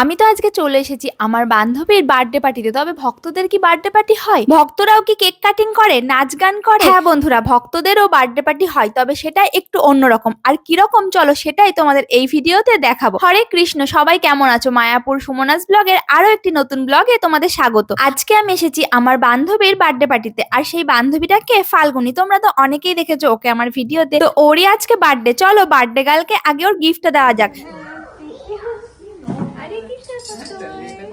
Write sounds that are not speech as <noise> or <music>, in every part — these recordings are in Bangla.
আমি তো আজকে চলে এসেছি আমার বান্ধবীর বার্থডে পার্টিতে তবে ভক্তদের কি বার্থডে পার্টি হয়? ভক্তরাও কি কেক কাটিং করে নাচ গান করে? হ্যাঁ বন্ধুরা ভক্তদেরও বার্থডে পার্টি হয় তবে সেটা একটু অন্যরকম। আর কীরকম চলো সেটাই তোমাদের এই ভিডিওতে দেখাবো। হরে কৃষ্ণ সবাই কেমন আছো? মায়াপুর সুমনাস ব্লগের আরও একটি নতুন ব্লগে তোমাদের স্বাগত। আজকে আমি এসেছি আমার বান্ধবীর বার্থডে পার্টিতে আর সেই বান্ধবীটাকে ফাল্গুনি তোমরা তো অনেকেই দেখেছ ওকে আমার ভিডিওতে। তো ওরই আজকে বার্থডে চলো বার্থডে গার্লকে আগে ওর গিফটটা দেওয়া যাক। Magdalena.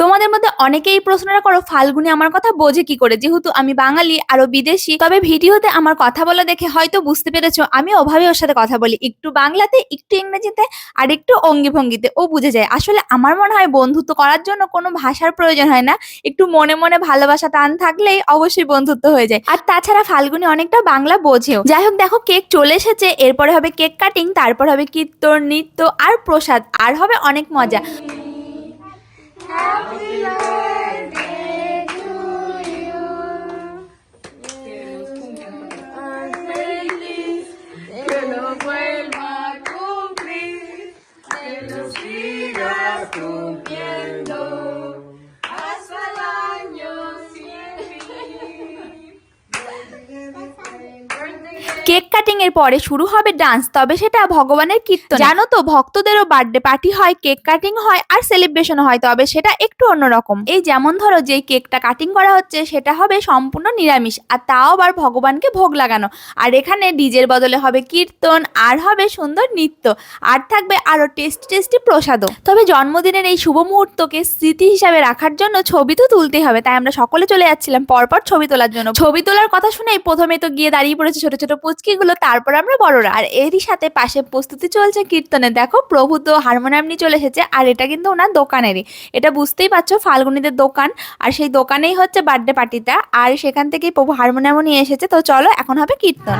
তোমাদের মধ্যে অনেকেই এই প্রশ্নটা করো, ফাল্গুনি আমার কথা বোঝে কি করে? যেহেতু আমি বাঙালি, আরও বিদেশি, তবে ভিডিওতে আমার কথা বলা দেখে হয়তো বুঝতে পেরেছ, আমি ওভাবে ওর সাথে কথা বলি। একটু বাংলাতে, একটু ইংরেজিতে, আর একটু অঙ্গি ভঙ্গিতে ও বুঝে যায়। আসলে আমার মনে হয় বন্ধুত্ব করার জন্য কোনো ভাষার প্রয়োজন হয় না। একটু মনে মনে ভালোবাসা টান থাকলেই অবশ্যই বন্ধুত্ব হয়ে যায়। আর তাছাড়া ফাল্গুনি অনেকটা বাংলা বোঝেও। যাই হোক, দেখো, কেক চলে এসেছে। এরপরে হবে কেক কাটিং, তারপর হবে কীর্তন, নৃত্য আর প্রসাদ, আর হবে অনেক মজা। কেক কাটিং এর পরে শুরু হবে ডান্স তবে সেটা ভগবানের কীর্তন। জানো তো ভক্তদেরও বার্থডে পার্টি হয় কেক কাটিং হয় আর সেলিব্রেশন হয় তবে সেটা একটু অন্যরকম। এই যেমন ধরো যে কেকটা কাটিং করা হচ্ছে সেটা হবে সম্পূর্ণ নিরামিষ আর তাও আবার ভগবানকে ভোগ লাগানো। আর এখানে ডিজের বদলে হবে কীর্তন আর হবে সুন্দর নৃত্য আর থাকবে আরও টেস্টি টেস্টি প্রসাদও। তবে জন্মদিনের এই শুভ মুহূর্তকে স্মৃতি হিসাবে রাখার জন্য ছবি তো তুলতেই হবে তাই আমরা সকলে চলে যাচ্ছিলাম পরপর ছবি তোলার জন্য। ছবি তোলার কথা শুনেই প্রথমে তো গিয়ে দাঁড়িয়ে পড়েছে ছোট ছোট পুচকিগুলো তারপর আমরা বড়রা। আর এরই সাথে পাশে প্রস্তুতি চলছে কীর্তনে দেখো প্রভু তো হারমোনিয়াম নিয়ে চলে এসেছে, আর এটা কিন্তু ওনার দোকানেরই। এটা বুঝতেই পারছ, ফাল্গুনিদের দোকান। আর সেই দোকানেই হচ্ছে বার্থডে পার্টিটা। আর সেখান থেকেই প্রভু হারমোনিয়ামও নিয়ে এসেছে। তো চলো, এখন হবে কীর্তন।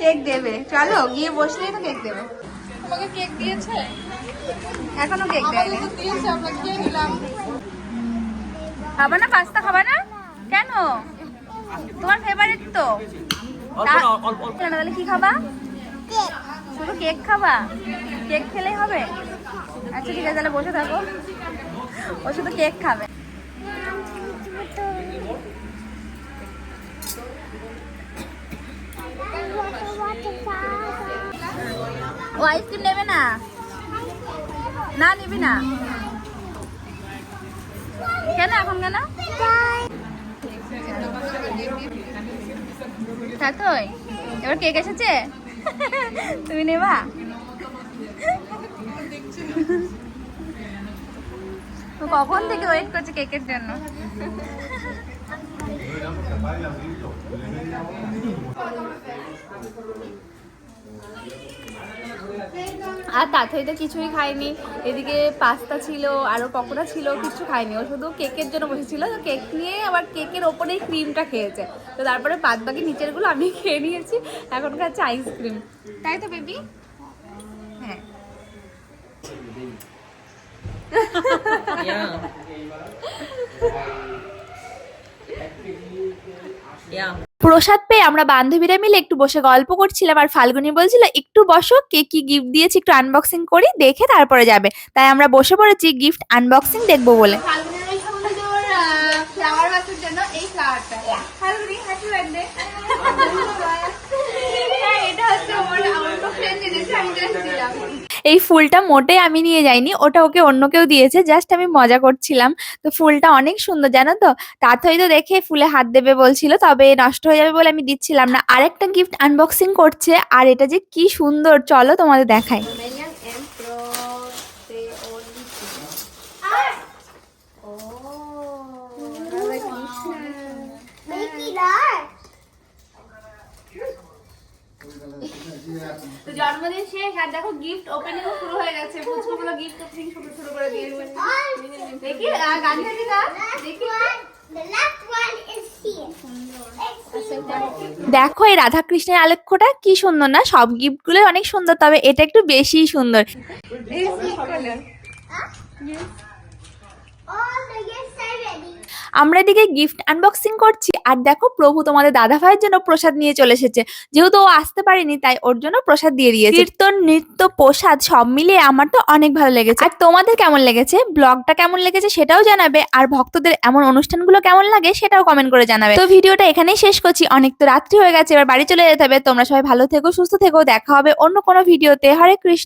কেক দেবে। চলো গিয়ে বসলেই তো কেক দেবে। তোমাকে কেক দিয়েছে? এখনও কেক দেয়নি। দিয়েছে আমরা খেয়ে নিলাম। খাবা না পাস্তা খাবা না? কেন? তোমার ফেভারিট তো। কেন, তাহলে কি খাবা? শুধু কেক খাবা? কেক খেলেই হবে? আচ্ছা ঠিক আছে তাহলে বসে থাকো। ও শুধু কেক খাবে। ও আইসক্রিম নেবে না? না নিবি না? কেন এখন কেন? তাই এবার কেক এসেছে? তুমি নেবা? কখন থেকে ওয়েট করছে কেকের জন্য? আর তাথই তো কিছুই খায়নি এদিকে পাস্তা ছিল আরও পকোড়া ছিল কিছু খায়নি ও শুধু কেকের জন্য বসেছিল তো কেক নিয়ে আবার কেকের ওপরেই ক্রিমটা খেয়েছে। তো তারপরে বাদ বাকি নিচেরগুলো আমি <laughs> খেয়ে নিয়েছি এখন খাচ্ছে আইসক্রিম তাই তো বেবি হ্যাঁ। Yeah. প্রসাদ পেয়ে আমরা বান্ধবীরা মিলে একটু বসে গল্প করছিলাম আর ফাল্গুনি বলছিল একটু বসো কে কি গিফট দিয়েছি একটু আনবক্সিং করি দেখে তারপরে যাবে। তাই আমরা বসে পড়েছি গিফট আনবক্সিং দেখব বলে। বার্থডে এটা হচ্ছে আমার আমার ফ্রেন্ড দিয়েছে আমি জাস্ট দিলাম এই ফুলটা মোটে আমি নিয়ে যাইনি, ওটা ওকে অন্য কেউ দিয়েছে জাস্ট আমি মজা করছিলাম। তো ফুলটা অনেক সুন্দর, জানো তো? তাথই তো দেখে ফুলে হাত দেবে বলছিল, তবে নষ্ট হয়ে যাবে বলে আমি দিচ্ছিলাম না। আরেকটা গিফট আনবক্সিং করছে, আর এটা যে কি সুন্দর, চলো তোমাদের দেখাই। তো জন্মদিন শেষ আর দেখো গিফট ওপেনিং শুরু হয়ে গেছে। পুচকুগুলো গিফট ওপেনিং শুরু শুরু করে দিয়ে দেখি গান দেখি. দেখো এই রাধাকৃষ্ণের আলেখ্যটা কি সুন্দর না? সব গিফটগুলো অনেক সুন্দর তবে এটা একটু বেশিই সুন্দর। আমরা এদিকে গিফট আনবক্সিং করছি আর দেখো প্রভু তোমাদের দাদা ভাইয়ের জন্য প্রসাদ নিয়ে চলে এসেছে। যেহেতু ও আসতে পারেনি তাই ওর জন্য প্রসাদ দিয়ে দিয়েছে। কীর্তন নৃত্য প্রসাদ সব মিলিয়ে আমার তো অনেক ভালো লেগেছে। আর তোমাদের কেমন লেগেছে? ব্লগটা কেমন লেগেছে সেটাও জানাবে আর ভক্তদের এমন অনুষ্ঠানগুলো কেমন লাগে সেটাও কমেন্ট করে জানাবে। তো ভিডিওটা এখানেই শেষ করছি অনেক তো রাত্রি হয়ে গেছে এবার বাড়ি চলে যেতে হবে। তোমরা সবাই ভালো থেকো সুস্থ থেকো দেখা হবে অন্য কোনো ভিডিওতে। হরে কৃষ্ণ।